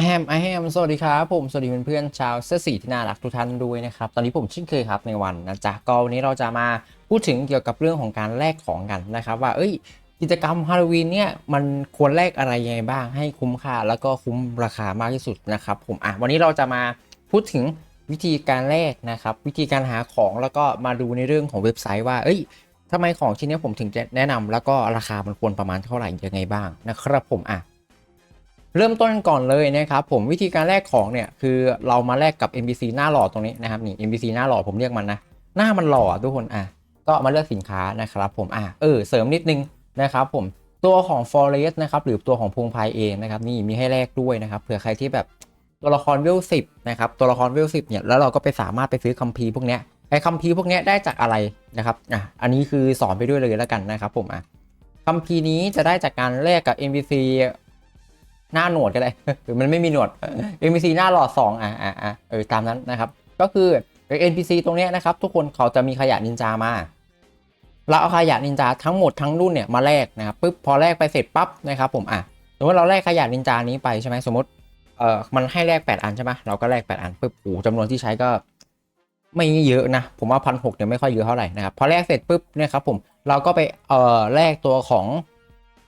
I am I am สวัสดีครับ ผมสวัสดีเพื่อนๆชาวเสื้อสีที่น่ารักทุกท่านด้วยนะครับ ตอนนี้ผมเช่นเคยครับในวันนะจ๊ะก็วันนี้เราจะมาพูดถึงเกี่ยวกับเรื่องของการแลกของกันนะครับ ว่าเอ้ย กิจกรรมฮาโลวีนเนี่ยมันควรแลกอะไรยังไงบ้างให้คุ้มค่า แล้วก็คุ้มราคามากที่สุดนะครับผมอะวันนี้เราจะมาพูดถึงวิธีการแลกนะครับ วิธีการหาของแล้วก็มาดูในเรื่องของเว็บไซต์ว่าเอ้ยทำไมของชิ้นนี้ผมถึงจะแนะนำแล้วก็ราคามันควรประมาณเท่าไหร่ยังไงบ้างนะครับผมอะ เริ่มต้นก่อนเลยนะครับผมวิธีการแลกของเนี่ยคือเรามาแลกกับ NPC หน้าหล่อตรงนี้นะครับนี่ NPC หน้าหล่อผมเรียกมันนะหน้ามันหล่อทุกคนอะก็มาเลือกสินค้านะครับผมอะเออเสริมนิดนึงนะครับผมตัวของ Forest นะครับหรือตัวของพงไพเองนะครับนี่มีให้แลกด้วยนะครับเผื่อใครที่แบบตัวละครเวลสิบนะครับตัวละครเวลสิบเนี่ยแล้วเราก็ไปสามารถไปซื้อคัมภีร์พวกเนี้ยไอ้คัมภีร์พวกเนี้ยได้จากอะไรนะครับอะอันนี้คือสอนไปด้วยเลยแล้วกันนะครับผมอะคัมภีร์นี้จะได้จากการแลกกับ NPC หน้าหนวดก็ได้หรือมันไม่มีหนวด NPC หน้าหลอด 2 อะอะอะเออตามนั้นนะครับ ก็คือ NPC ตรงนี้นะครับ ทุกคนเขาจะมีขยะนินจามาเราเอาขยะนินจาทั้งหมดทั้งรุ่นเนี่ยมาแลกนะครับปุ๊บพอแลกไปเสร็จปั๊บนะครับผมอะสมมติเราแลกขยะนินจานี้ไปใช่ไหมสมมติเออมันให้แลก8อันใช่ไหมเราก็แลก8อันปุ๊บโอ้จำนวนที่ใช้ก็ไม่เยอะนะ ผมว่าพันหกเนี่ยไม่ค่อยเยอะเท่าไหร่นะครับพอแลกเสร็จปุ๊บเนี่ยครับผมเราก็ไปเอ่อแลกตัวของ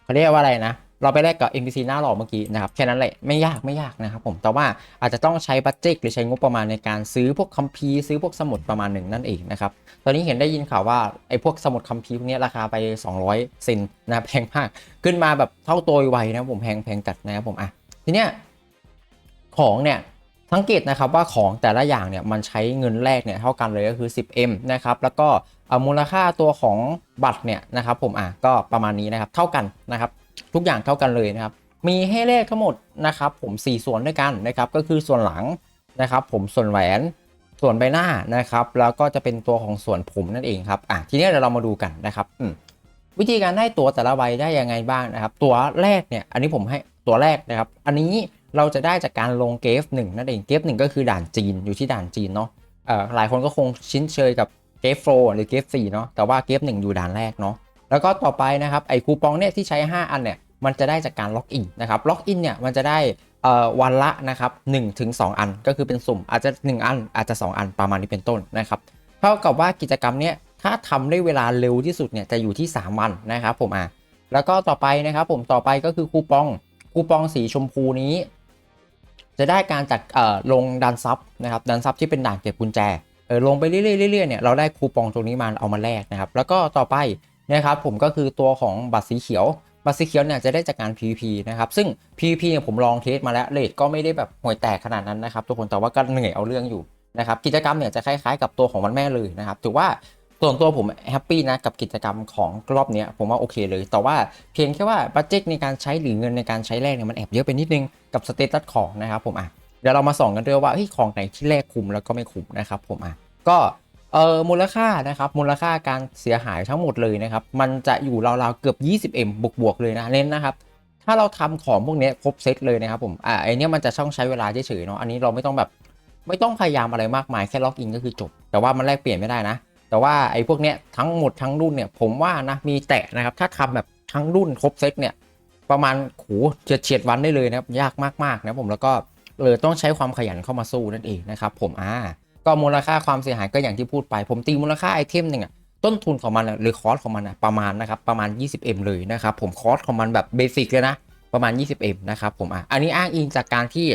เขาเรียกว่าอะไรนะ เราไปแลกกับ NPC หน้าหล่อเมื่อกี้นะครับแค่นั้นแหละไม่ยากไม่ยากนะครับผมแต่ว่าอาจจะต้องใช้บัตเจ็ตหรือใช้งบประมาณในการซื้อพวกคัมภีร์ซื้อพวกสมุดประมาณหนึ่งนั่นเองนะครับตอนนี้เห็นได้ยินข่าวว่าไอ้พวกสมุดคัมภีร์พวกนี้ราคาไป 200 เซนนะแพงมาก ขึ้นมาแบบเท่าตัวไวนะผมแพงแพงจัดนะครับผมอะทีเนี้ยของเนี่ยสังเกตนะครับว่าของแต่ละอย่างเนี่ยมันใช้เงินแรกเนี่ยเท่ากันเลยก็คือ 10M นะครับแล้วก็มูลค่าตัวของบัตรเนี่ยนะครับผมอะก็ประมาณนี้นะครับเท่ากันนะครับ ทุกอย่างเท่ากันเลยนะครับ มีให้เลขทั้งหมดนะครับ ผม 4 ส่วนด้วยกันนะครับ ก็คือส่วนหลังนะครับ ผมส่วนแหวนส่วนใบหน้านะครับ แล้วก็จะเป็นตัวของส่วนผมนั่นเองครับอะทีนี้เดี๋ยวเรามาดูกันนะครับวิธีการได้ตัวแต่ละใบได้ยังไงบ้างนะครับ ตัวแรกเนี่ยอันนี้ผมให้ตัวแรกนะครับ อันนี้เราจะได้จากการลงเกฟหนึ่งนั่นเองเกฟหนึ่งก็คือด่านจีนอยู่ที่ด่านจีนเนาะเอ่อหลายคนก็คงชินเชยกับเกฟโฟหรือเกฟสี่เนาะแต่ว่าเกฟหนึ่งอยู่ด่านแรกเนาะ แล้วก็ต่อไปนะครับไอ้คูปองเนี่ยที่ใช้ 5 อันเนี่ยมันจะได้จากการล็อกอินนะครับล็อกอินเนี่ยมันจะได้เอ่อวันละนะครับ1ถึง2อันก็คือเป็นสุ่มอาจจะ 1 อันอาจจะ 2 อันประมาณนี้เป็นต้นนะครับเท่ากับว่ากิจกรรมเนี่ยถ้าทำได้เวลาเร็วที่สุดเนี่ยจะอยู่ที่ 3 วันนะครับผมอะแล้วก็ต่อไปนะครับผมต่อไปก็คือคูปองคูปองสีชมพูนี้ จะได้การจากเอ่อลงดันซับนะครับดันซับที่เป็นด่านเก็บกุญแจเออลงไปเรื่อยๆเรื่อยๆเนี่ยเราได้คูปองตรงนี้มาเอามาแลกนะครับแล้วก็ต่อไป นะครับผมก็คือตัวของบัตรสีเขียวบัตรสีเขียวเนี่ยจะได้จากการ PVP นะครับ ซึ่ง PVP เนี่ยผมลองเทสมาแล้วเลทก็ไม่ได้แบบห่วยแตกขนาดนั้นนะครับทุกคนแต่ว่าก็เหนื่อยเอาเรื่องอยู่นะครับกิจกรรมเนี่ยจะคล้ายๆกับตัวของวันแม่เลยนะครับถือว่าส่วนตัวผมแฮปปี้นะกับกิจกรรมของรอบนี้ผมว่าโอเคเลย แต่ว่าเพียงแค่ว่าบัตเจ็ตในการใช้หรือเงินในการใช้แรกเนี่ยมันแอบเยอะไปนิดนึงกับสเตตัสของนะครับผมอะเดี๋ยวเรามาส่องกันด้วยว่าเฮ้ยของไหนที่แลกคุ้มแล้วก็ไม่คุ้มนะครับผมอะก็ เอ่อมูลค่านะครับมูลค่าการเสียหายทั้งหมดเลยนะครับ มันจะอยู่ราวๆเกือบ 20M บวกๆเลยนะเน้นนะครับ ถ้าเราทำของพวกนี้ครบเซตเลยนะครับผมอะไอเนี้ยมันจะช่องใช้เวลาเฉยๆเนาะอันนี้เราไม่ต้องแบบไม่ต้องพยายามอะไรมากมายแค่ล็อกอินก็คือจบ แต่ว่ามันแลกเปลี่ยนไม่ได้นะ แต่ว่าไอ้พวกเนี้ยทั้งหมดทั้งรุ่นเนี่ยผมว่านะมีแตะนะครับถ้าทำแบบทั้งรุ่นครบเซตเนี่ยประมาณโหเฉียดเฉียดวันได้เลยนะครับยากมากๆนะผมแล้วก็เออต้องใช้ความขยันเข้ามาสู้นั่นเองนะครับผมอ่า ก็มูลค่าความเสียหายก็อย่างที่พูดไป ผมตีมูลค่าไอเทมหนึ่งอะต้นทุนของมันหรือคอสของมันอะประมาณนะครับประมาณ 20M เลยนะครับผมคอสของมันแบบเบสิกเลยนะประมาณ 20M นะครับผมอะอันนี้อ้างอิงจากการที่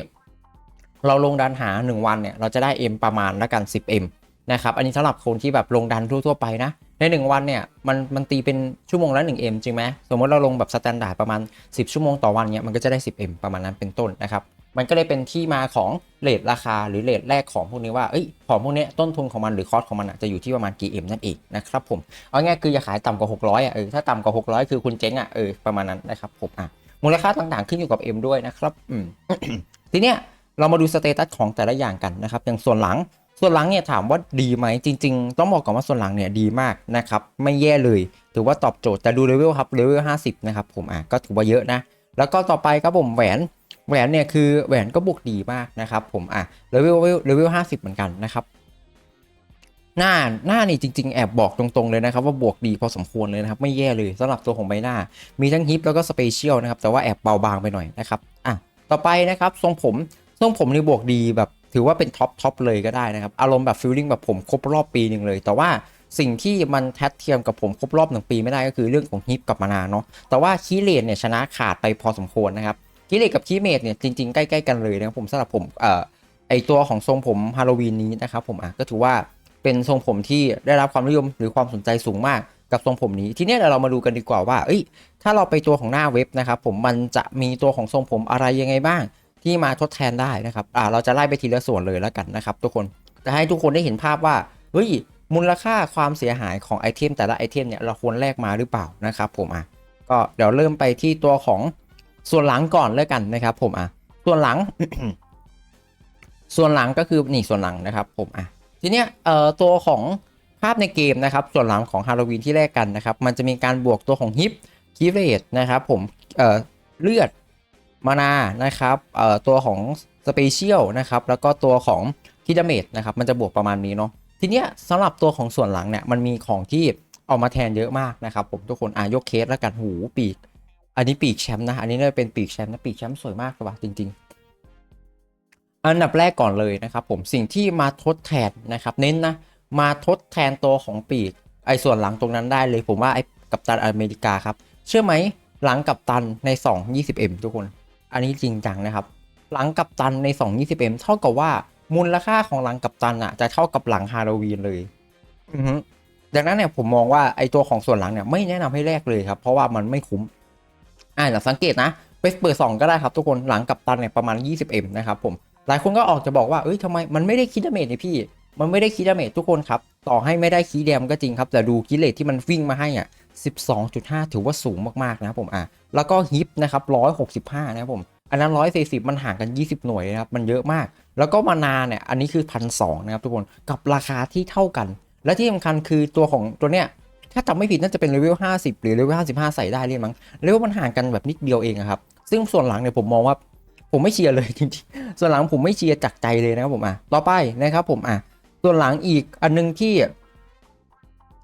เราลงดันหา 1 วันเนี่ยเราจะได้ M ประมาณละกัน 10M นะครับอันนี้สำหรับคนที่แบบลงดันทั่วๆไปนะใน 1 วันเนี่ยมันมันตีเป็นชั่วโมงละ 1M จริงไหมสมมติเราลงแบบสแตนดาร์ดประมาณ 10 ชั่วโมงต่อวันเนี่ยมันก็จะได้ 10M ประมาณนั้นเป็นต้นนะครับ มันก็เลยเป็นที่มาของเลทราคาหรือเลทแรกของพวกนี้ว่าเอ้ยของพวกนี้ต้นทุนของมันหรือคอสของมันจะอยู่ที่ประมาณกี่ M นั่นเองนะครับผมเอาง่ายคืออย่าขายต่ำกว่า 600อะเออถ้าต่ำกว่า 600 คือคุณเจ๊งอะเออประมาณนั้นนะครับผมอะมูลค่าต่างๆขึ้นอยู่กับ M ด้วยนะครับอืมทีเนี้ยเรามาดูสเตตัสของแต่ละอย่างกันนะครับอย่างส่วนหลังส่วนหลังเนี่ยถามว่าดีไหมจริง ๆ ต้องบอกก่อนว่าส่วนหลังเนี่ยดีมากนะครับไม่แย่เลยถือว่าตอบโจทย์แต่ดูเลเวลครับเลเวล50 นะครับผมอะก็ถือว่าเยอะนะ แล้วก็ต่อไปครับผมแหวน แหวนเนี่ยคือแหวนก็บวกดีมากนะครับผมอะเลเวลเลเวล50เหมือนกันนะครับหน้าหน้านี่จริง ๆ แอบบอกตรงๆเลยนะครับว่าบวกดีพอสมควรเลยนะครับ ไม่แย่เลยสำหรับตัวของใบหน้า มีทั้งฮิปแล้วก็สเปเชียลนะครับ แต่ว่าแอบเบาบางไปหน่อยนะครับอะต่อไปนะครับทรงผมทรงผมนี่บวกดีแบบถือว่าเป็นท็อปท็อปเลยก็ได้นะครับ อารมณ์แบบฟิลลิ่งแบบผมครบรอบปีหนึ่งเลย แต่ว่าสิ่งที่มันแทสเทียมกับผมครบรอบหนึ่งปีไม่ได้ก็คือเรื่องของฮิปกับมานาเนาะแต่ว่าคีเลนเนี่ยชนะขาดไปพอสมควรนะครับ คีเลนกับคีเมดเนี่ยจริงๆใกล้ๆกันเลยนะครับผมสำหรับผมเอ่อไอตัวของทรงผมฮาโลวีนนี้นะครับผมอะก็ถือว่าเป็นทรงผมที่ได้รับความนิยมหรือความสนใจสูงมากกับทรงผมนี้ทีนี้เดี๋ยวเรามาดูกันดีกว่าว่าเอ้ยถ้าเราไปตัวของหน้าเว็บนะครับผมมันจะมีตัวของทรงผมอะไรยังไงบ้าง ที่มาทดแทนได้นะครับอ่าเราจะไล่ไปทีละส่วนเลยแล้วกันนะครับทุกคนจะให้ทุกคนได้เห็นภาพว่าเฮ้ยมูลค่าความเสียหายของไอเทมแต่ละไอเทมเนี่ยเราควรแลกมาหรือเปล่านะครับผมอะก็เดี๋ยวเริ่มไปที่ตัวของ ส่วนหลังก่อนเลยกันนะครับ ผมอะส่วนหลัง ส่วนหลังก็คือนี่ส่วนหลังนะครับ ผมอะทีเนี้ยเอ่อตัวของภาพในเกมนะครับ ส่วนหลังของฮาโลวีนที่แลกกันนะครับ มันจะมีการบวกตัวของฮิปคีเรตนะครับ ผมเอ่อเลือดมานานะครับเอ่อตัวของสเปเชียลนะครับ แล้วก็ตัวของทีดาเมจนะครับ มันจะบวกประมาณนี้เนาะทีเนี้ยสำหรับตัวของส่วนหลังเนี่ยมันมีของที่เออกมาแทนเยอะมากนะครับ ผมทุกคนอะยกเคสแล้วกันหูปีก อันนี้ปีกแชมป์นะ อันนี้น่าจะเป็นปีกแชมป์นะ ปีกแชมป์สวยมากเลยว่ะจริง ๆ อันดับแรกก่อนเลยนะครับผม สิ่งที่มาทดแทนนะครับ เน้นนะ มาทดแทนตัวของปีก ไอ้ส่วนหลังตรงนั้นได้เลย ผมว่าไอ้กัปตันอเมริกาครับ เชื่อไหมหลังกับตันใน 2 20m ทุกคน อันนี้จริงจังนะครับ หลังกับตันใน 2 20m เท่ากับว่ามูลค่าของหลังกับตันอะ จะเท่ากับหลังฮาโลวีนเลย อือดังนั้นเนี่ยผมมองว่าไอตัวของส่วนหลังเนี่ยไม่แนะนำให้แลกเลยครับ เพราะว่ามันไม่คุ้ม อ่าเดี๋ยวสังเกตนะไปเปิดสองก็ได้ครับทุกคนหลังกับตันเนี่ยประมาณ 20m นะครับผมหลายคนก็ออกจะบอกว่าเอ้ยทำไมมันไม่ได้คิดดาเมจนี่พี่ มันไม่ได้คิดดาเมจทุกคนครับ ต่อให้ไม่ได้คีย์แดมก็จริงครับ แต่ดูคิเลตที่มันวิ่งมาให้อะ12.5 ถือว่าสูงมากๆนะครับผมอะแล้วก็ฮิปนะครับ165 นะครับผมอันนั้น 140 มันห่างกัน 20 หน่วยนะครับ มันเยอะมาก แล้วก็มานาเนี่ย อันนี้คือพันสนะครับทุกคน กับราคาที่เท่ากัน และที่สำคัญคือตัวของตัวเนี้ย ถ้าจำไม่ผิดน่าจะเป็นเลเวล50 หรือเลเวล55 ใส่ได้เลยมั้งเลเวลมันห่างกันแบบนิดเดียวเองครับ ซึ่งส่วนหลังเนี่ยผมมองว่าผมไม่เชียร์เลยจริงๆส่วนหลังผมไม่เชียร์จากใจเลยนะครับผมอะต่อไปนะครับผมอะส่วนหลังอีกอันนึงที่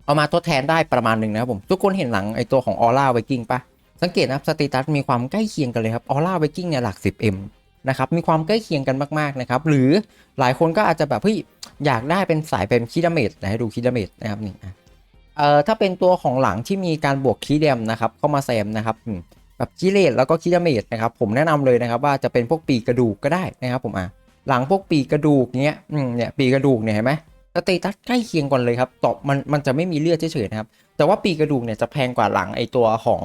เอามาทดแทนได้ประมาณหนึ่งนะครับผมทุกคนเห็นหลังไอตัวของออร่าไวกิ้งปะสังเกตนะครับสเตตัสมีความใกล้เคียงกันเลยครับออร่าไวกิ้งเนี่ยหลัก 10m นะครับมีความใกล้เคียงกันมากๆนะครับหรือหลายคนก็อาจจะแบบเฮ้ยอยากได้เป็นสายเป็นคีดาเมจนะให้ดูคีดาเมจนะครับนี่อะ เอ่อถ้าเป็นตัวของหลังที่มีการบวกคีเดมนะครับเข้ามาแซมนะครับแบบคีเลตแล้วก็คีดาเมจนะครับผมแนะนำเลยนะครับว่าจะเป็นพวกปีกระดูกก็ได้นะครับผมอะหลังพวกปีกระดูกเนี้ยเนี่ยปีกระดูกเนี่ยเห็นไหมสเตตัสใกล้เคียงกันเลยครับตอบมันมันจะไม่มีเลือดเฉยๆนะครับแต่ว่าปีกกระดูกเนี่ยจะแพงกว่าหลังไอตัวของ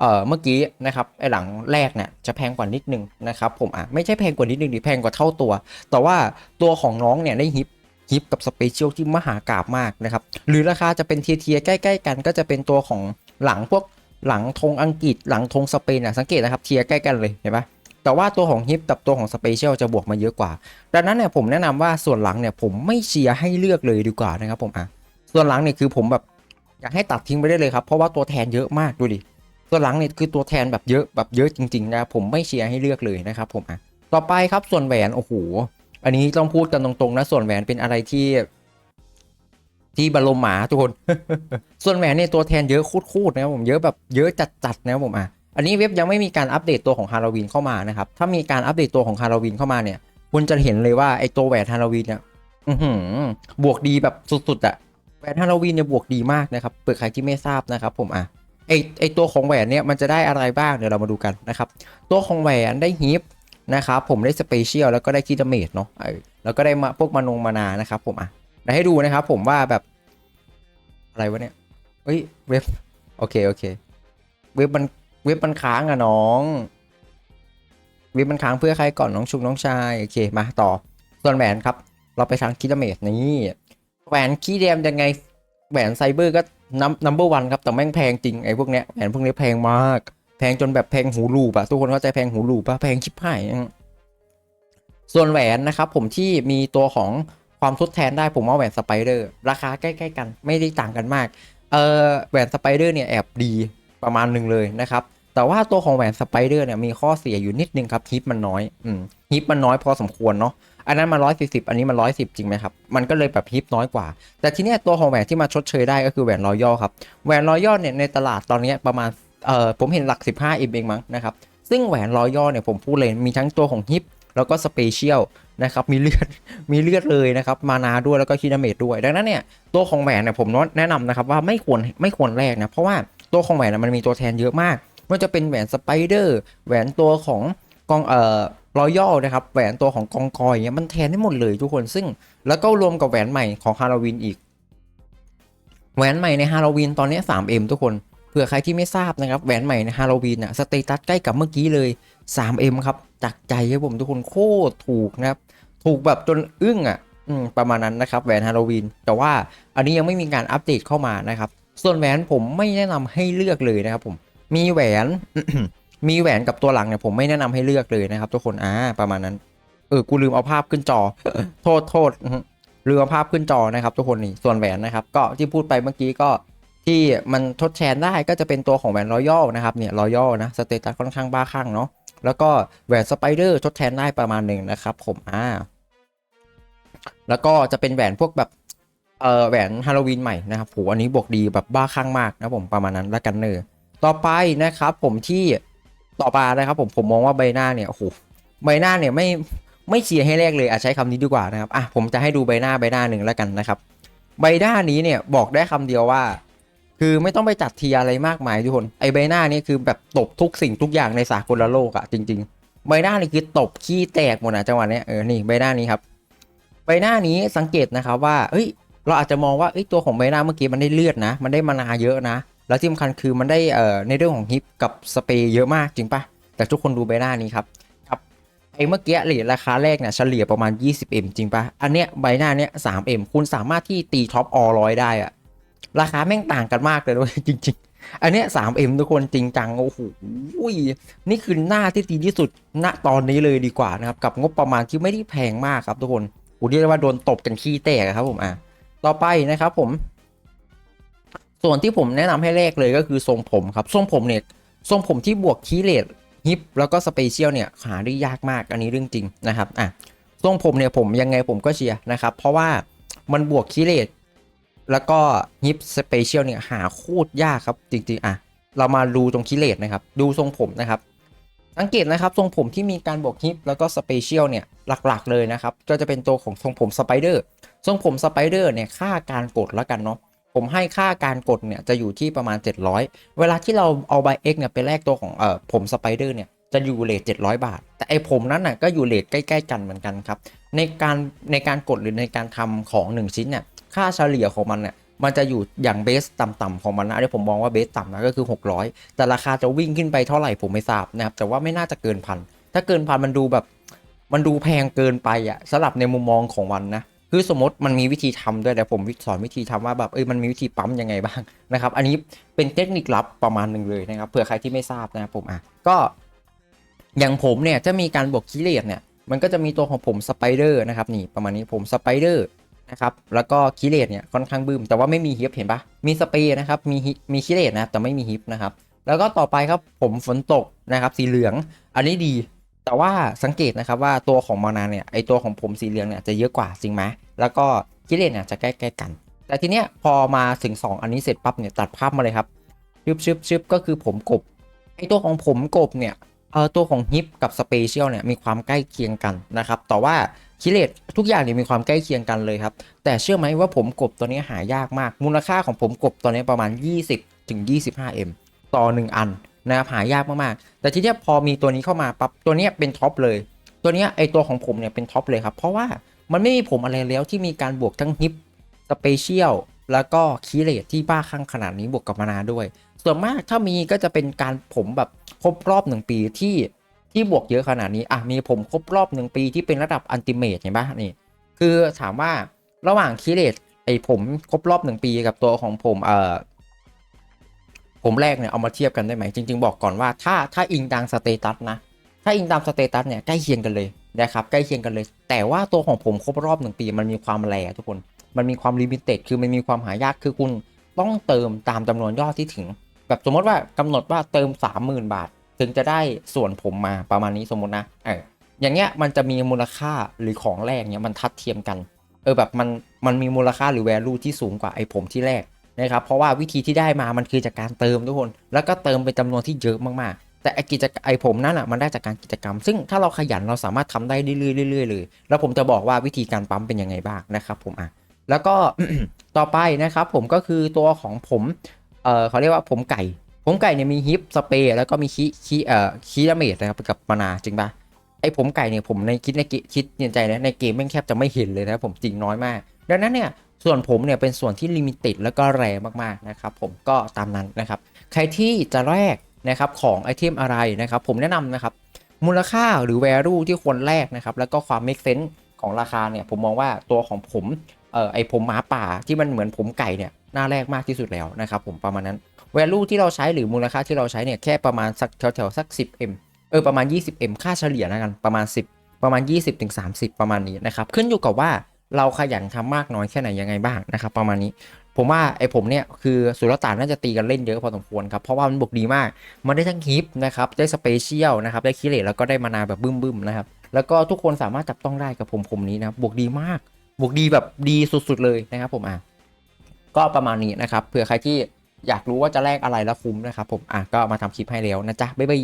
เอ่อเมื่อกี้นะครับไอหลังแรกเนี่ยจะแพงกว่านิดนึงนะครับผมอะไม่ใช่แพงกว่านิดนึงดิแพงกว่าเท่าตัว แต่ว่าตัวของน้องเนี่ยได้ฮิป ฮิปกับสเปเชียลที่มหากราบมากนะครับ หรือราคาจะเป็นเทียเทียๆใกล้ๆกัน ก็จะเป็นตัวของหลังพวกหลังธงอังกฤษหลังธงสเปนอะสังเกตนะครับเทียร์ใกล้กันเลยเห็นปะแต่ว่าตัวของฮิปกับตัวของสเปเชียลจะบวกมาเยอะกว่า ดังนั้นเนี่ยผมแนะนำว่าส่วนหลังเนี่ยผมไม่เชียร์ให้เลือกเลยดีกว่านะครับผมอะส่วนหลังเนี่ยคือผมแบบอยากให้ตัดทิ้งไปได้เลยครับเพราะว่าตัวแทนเยอะมากดูดิส่วนหลังเนี่ยคือตัวแทนแบบเยอะแบบเยอะจริงๆนะครับผมไม่เชียร์ให้เลือกเลยนะครับผมอะต่อไปครับส่วนแหวนโอ้โห อันนี้ต้องพูดกันตรงๆนะส่วนแหวนเป็นอะไรที่ ที่บรมหมาทุกคน ส่วนแหวนเนี่ยตัวแทนเยอะคูดๆนะผมเยอะแบบเยอะจัดๆนะผมอะอันนี้เว็บยังไม่มีการอัปเดตตัวของฮาโลวีนเข้ามานะครับ ถ้ามีการอัปเดตตัวของฮาโลวีนเข้ามาเนี่ย คุณจะเห็นเลยว่าไอ้ตัวแหวนฮาโลวีนเนี่ยบวกดีแบบสุดๆอะแหวนฮาโลวีนเนี่ยบวกดีมากนะครับเปิดใครที่ไม่ทราบนะครับ ผมอะไอไอตัวของแหวนเนี่ยมันจะได้อะไรบ้างเดี๋ยวเรามาดูกันนะครับ ตัวของแหวนได้ฮิป นะครับผมได้สเปเชียลแล้วก็ได้คิดเมจเนาะแล้วก็ได้มาพวกมานงมานานะครับผมอะเดี๋ยวให้ดูนะครับผมว่าแบบ อะไรวะเนี่ยเฮ้ยเว็บโอเคโอเคเว็บมันเว็บมันค้างอะน้องเว็บมันค้างเพื่อใครก่อนน้องชุกน้องชายโอเคมาต่อส่วนแหวนครับ เราไปทางคิดเมจนี่แหวนคีย์แดมยังไงแหวนไซเบอร์ก็นัมนัมเบอร์วันครับแต่แม่งแพงจริงไอ้พวกเนี้ยแหวนพวกนี้แพงมาก แพงจนแบบแพงหูรูปอะทุกคนเข้าใจแพงหูรูปะแพงชิบหายส่วนแหวนนะครับผมที่มีตัวของความทดแทนได้ผมว่าแหวนสไปเดอร์ราคาใกล้ๆกันไม่ได้ต่างกันมากเออแหวนสไปเดอร์เนี่ยแอบดีประมาณหนึ่งเลยนะครับแต่ว่าตัวของแหวนสไปเดอร์เนี่ยมีข้อเสียอยู่นิดนึงครับฮิปมันน้อยอืมฮิปมันน้อยพอสมควรเนาะอันนั้นมันร้อยสี่สิบอันนี้มันร้อยสิบจริงไหมครับ มันก็เลยแบบฮิปน้อยกว่า แต่ทีเนี้ยตัวของแหวนที่มาชดเชยได้ก็คือแหวนรอยัลครับ แหวนรอยัลเนี่ยในตลาดตอนเนี้ยประมาณ เอ่อผมเห็นหลัก 15 m เองมั้งนะครับซึ่งแหวนรอยย่อเนี่ยผมพูดเลยมีทั้งตัวของฮิปแล้วก็สเปเชียลนะครับมีเลือดมีเลือดเลยนะครับมานาด้วยแล้วก็คินาเมตด้วย ดังนั้นเนี่ยตัวของแหวนเนี่ยผมแนะนำนะครับว่าไม่ควรไม่ควรแลกนะเพราะว่าตัวของแหวนน่ะมันมีตัวแทนเยอะมากไม่ว่าจะเป็นแหวนสไปเดอร์แหวนตัวของกองเอ่อรอยัลนะครับแหวนตัวของกองกอยเงี้ยมันแทนได้หมดเลยทุกคนซึ่ง แล้วก็รวมกับแหวนใหม่ของฮาโลวีนอีก แหวนใหม่ในฮาโลวีนตอนนี้ 3M ทุกคน ผื่อใครที่ไม่ทราบนะครับแหวนใหม่ในฮาโลวีนอะสเตตัสใกล้กับเมื่อกี้เลย 3M ครับจากใจครับผมทุกคนโคตรถูกนะครับ ถูกแบบจนอึ้งอะประมาณนั้นนะครับแหวนฮาโลวีนแต่ว่าอันนี้ยังไม่มีการอัปเดตเข้ามานะครับ ส่วนแหวนผมไม่แนะนำให้เลือกเลยนะครับผมมีแหวนมีแหวนกับตัวหลังเนี่ยผมไม่แนะนำให้เลือกเลยนะครับ ทุกคนอ่าประมาณนั้นเออกูลืมเอาภาพขึ้นจอ โทษโทษลืมเอาภาพขึ้นจอนะครับ ทุกคนนี่ส่วนแหวนนะครับ ก็ที่พูดไปเมื่อกี้ก็ ที่มันทดแทนได้ก็จะเป็นตัวของแหวนรอยัลนะครับเนี่ยรอยัลนะสเตตัสค่อนข้างบ้าคลั่งเนาะแล้วก็แหวนสไปเดอร์ทดแทนได้ประมาณหนึ่งนะครับผมอ่าแล้วก็จะเป็นแหวนพวกแบบเออแหวนฮาโลวีนใหม่นะครับโหอันนี้บวกดีแบบบ้าคลั่งมากนะผมประมาณนั้นละกันเนอต่อไปนะครับ ผมที่ต่อมานะครับ ผมผมมองว่าใบหน้าเนี่ยโอ้โหใบหน้าเนี่ยไม่ไม่เชียร์ให้แรกเลยอาจใช้คำนี้ดีกว่านะครับอะผมจะให้ดูใบหน้าใบหน้าหนึ่งแล้วกันนะครับ ใบหน้านี้เนี่ยบอกได้คำเดียวว่า คือไม่ต้องไปจัดเทียอะไรมากมายทุกคน ไอใบหน้านี้คือแบบตบทุกสิ่งทุกอย่างในสากลโลกอะจริง ๆ ใบหน้านี่คือตบขี้แตกหมดนะจังหวะเนี้ยเออนี่ใบหน้านี้ครับใบหน้านี้สังเกตนะครับว่าเอ้ยเราอาจจะมองว่าเอ้ยตัวของใบหน้าเมื่อกี้มันได้เลือดนะ มันได้มานาเยอะนะ แล้วที่สำคัญคือมันได้เอ่อในเรื่องของฮิปกับสเปรย์เยอะมากจริงปะแต่ทุกคนดูใบหน้านี้ครับครับไอ้เมื่อกี้เหรียญราคาแรกเนี่ยเฉลี่ยประมาณ 20M จริงปะอันเนี้ยใบหน้าเนี้ย 3M คุณสามารถที่ตีท็อปออร้อยได้อะ ราคาแม่งต่างกันมากเลยด้วยจริง ๆ อันเนี้ย 3M ทุกคนจริงจัง โอ้โหนี่คือหน้าที่ดีที่สุดณตอนนี้เลยดีกว่านะครับ กับงบประมาณที่ไม่ได้แพงมากครับทุกคนกูเรียกได้ว่าโดนตบกันขี้แตกครับผมอะต่อไปนะครับผม ส่วนที่ผมแนะนำให้แรกเลยก็คือทรงผมครับทรงผมเนี่ยทรงผมที่บวกคีเลตฮิปแล้วก็สเปเชียลเนี่ยหาได้ยากมากอันนี้เรื่องจริงนะครับอะทรงผมเนี่ยผมยังไงผมก็เชียร์นะครับ เพราะว่ามันบวกคีเลต แล้วก็ฮิปสเปเชียลเนี่ยหาโคตรยากครับ จริง ๆ อะ เรามาดูตรงคีเลตนะครับ ดูทรงผมนะครับ สังเกตนะครับทรงผมที่มีการบวกฮิปแล้วก็สเปเชียลเนี่ยหลักๆเลยนะครับ ก็จะเป็นตัวของทรงผมสไปเดอร์ทรงผมสไปเดอร์เนี่ยค่าการกดแล้วกันเนาะผมให้ค่าการกดเนี่ยจะอยู่ที่ประมาณ 700 เวลาที่เราเอาใบ X เนี่ยไปแลกตัวของเอ่อผมสไปเดอร์เนี่ยจะอยู่เลท700 บาท แต่ไอผมนั้นน่ะก็อยู่เลทใกล้ ๆ กันเหมือนกันครับ ในการในการกดหรือในการทำของ 1 ชิ้นเนี่ย ค่าเฉลี่ยของมันเนี่ยมันจะอยู่อย่างเบสต่ำๆของมันนะอันนี้ผมมองว่าเบสต่ำนะก็คือ 600 แต่ราคาจะวิ่งขึ้นไปเท่าไหร่ผมไม่ทราบนะครับแต่ว่าไม่น่าจะเกินพันถ้าเกินพันมันดูแบบมันดูแพงเกินไปอะสำหรับในมุมมองของมันนะคือสมมติมันมีวิธีทำด้วยแต่ผมสอนวิธีทำว่าแบบเอ้ยมันมีวิธีปั๊มยังไงบ้างนะครับ อันนี้เป็นเทคนิคลับประมาณหนึ่งเลยนะครับเผื่อใครที่ไม่ทราบนะครับผมอะก็อย่างผมเนี่ยจะมีการบวกคิเลตเนี่ยมันก็จะมีตัวของผมสไปเดอร์นะครับนี่ประมาณนี้ผมสไปเดอร์ นะครับ แล้วก็คิเลตเนี่ยค่อนข้างบึ้ม แต่ว่าไม่มีฮิปเห็นปะมีสเปรย์นะครับ มีมีคิเลตนะ แต่ไม่มีฮิปนะครับ แล้วก็ต่อไปครับผมฝนตกนะครับ สีเหลือง อันนี้ดี แต่ว่าสังเกตนะครับว่าตัวของมานาเนี่ยไอตัวของผมสีเหลืองเนี่ยจะเยอะกว่าจริงไหมแล้วก็กิเลนเนี่ยจะใกล้ๆกัน แต่ทีเนี้ยพอมาถึง 2 อันนี้เสร็จปั๊บเนี่ยตัดภาพมาเลยครับชึบชึบชึบก็คือผมกบไอตัวของผมกบเนี่ย เออตัวของฮิปกับสเปเชียลเนี่ยมีความใกล้เคียงกันนะครับแต่ว่าคิเลตทุกอย่างเนี่ยมีความใกล้เคียงกันเลยครับ แต่เชื่อไหมว่าผมกบตัวนี้หายากมาก มูลค่าของผมกบตัวนี้ประมาณ 20ถึง 25M ต่อ 1 อันนะครับหายากมากๆ แต่ทีเนี้พอมีตัวนี้เข้ามาปั๊บตัวนี้เป็นท็อปเลย ตัวเนี้ยไอตัวของผมเนี่ยเป็นท็อปเลยครับ เพราะว่ามันไม่มีผมอะไรแล้วที่มีการบวกทั้งฮิปสเปเชียลแล้วก็คีเลตที่บ้าคลั่งขนาดนี้บวกกับมานาด้วย ส่วนมากถ้ามีก็จะเป็นการผมแบบครบรอบหนึ่งปีที่ที่บวกเยอะขนาดนี้อะมีผมครบรอบหนึ่งปีที่เป็นระดับอันติเมตเห็นปะนี่ คือถามว่าระหว่างคีเลตไอผมครบรอบหนึ่งปีกับตัวของผมเอ่อผมแรกเนี่ยเอามาเทียบกันได้ไหมจริง ๆ บอกก่อนว่าถ้าถ้าอิงตามสเตตัสนะถ้าอิงตามสเตตัสเนี่ยใกล้เคียงกันเลยนะครับใกล้เคียงกันเลย แต่ว่าตัวของผมครบรอบหนึ่งปีมันมีความแรทุกคน มันมีความลิมิเต็ดคือมันมีความหายากคือคุณต้องเติมตามจำนวนยอดที่ถึง แบบสมมติว่ากำหนดว่าเติม 30,000 บาท ถึงจะได้ส่วนผมมาประมาณนี้สมมตินะเอออย่างเงี้ยมันจะมีมูลค่าหรือของแรกเนี่ยมันทัดเทียมกันเออแบบมันมันมีมูลค่าหรือ value ที่สูงกว่าไอ้ผมที่แรกนะครับเพราะว่าวิธีที่ได้มามันคือจากการเติมทุกคน แล้วก็เติมเป็นจำนวนที่เยอะมากๆ แต่ไอกิจกรรมไอผมนั่นอะมันได้จากการกิจกรรม ซึ่งถ้าเราขยันเราสามารถทำได้เรื่อยๆเรื่อยๆเลย แล้วผมจะบอกว่าวิธีการปั๊มเป็นยังไงบ้างนะครับผมอะแล้วก็ต่อไปนะครับผมก็คือตัวของผม เออเขาเรียกว่าผมไก่ ผมไก่เนี่ยมีฮิปสเปรย์แล้วก็มีคีคีเอ่อคีดาเมจนะครับกับมานาจริงปะไอผมไก่เนี่ยผมในคิดในคิดในใจนะในเกมแม่งแทบจะไม่เห็นเลยนะผมจริงน้อยมาก ดังนั้นเนี่ยส่วนผมเนี่ยเป็นส่วนที่ลิมิเต็ดแล้วก็แรงมากๆนะครับผมก็ตามนั้นนะครับ ใครที่จะแลกนะครับของไอเทมอะไรนะครับผมแนะนำนะครับมูลค่าหรือ value ที่ควรแลกนะครับแล้วก็ความ make sense ของราคาเนี่ยผมมองว่าตัวของผม เอ่อไอผมหมาป่าที่มันเหมือนผมไก่เนี่ยน่าแลกมากที่สุดแล้วนะครับผมประมาณนั้น value ที่เราใช้หรือมูลค่าที่เราใช้เนี่ยแค่ประมาณสักแถวๆสัก 10m เออประมาณ 20m ค่าเฉลี่ยนะกันประมาณ 10 ประมาณ 20-30 ประมาณนี้นะครับขึ้นอยู่กับว่าเราขยันทำมากน้อยแค่ไหนยังไงบ้างนะครับประมาณนี้ผมว่าไอ้ผมเนี่ยคือสุลต่านน่าจะตีกันเล่นเยอะพอสมควรครับเพราะว่ามันบวกดีมาก มันได้ทั้งฮิปนะครับได้สเปเชียลนะครับได้คิเลตแล้วก็ได้มานาแบบบึ้มๆนะครับแล้วก็ทุกคนสามารถจับต้องได้กับผมผมนี้นะบวกดีมาก บวกดีแบบดีสุดๆเลยนะครับผมอะก็ประมาณนี้นะครับเผื่อใครที่อยากรู้ว่าจะแลกอะไรแล้วคุ้มนะครับผมอะก็มาทำคลิปให้แล้วนะจ๊ะบ๊ายบาย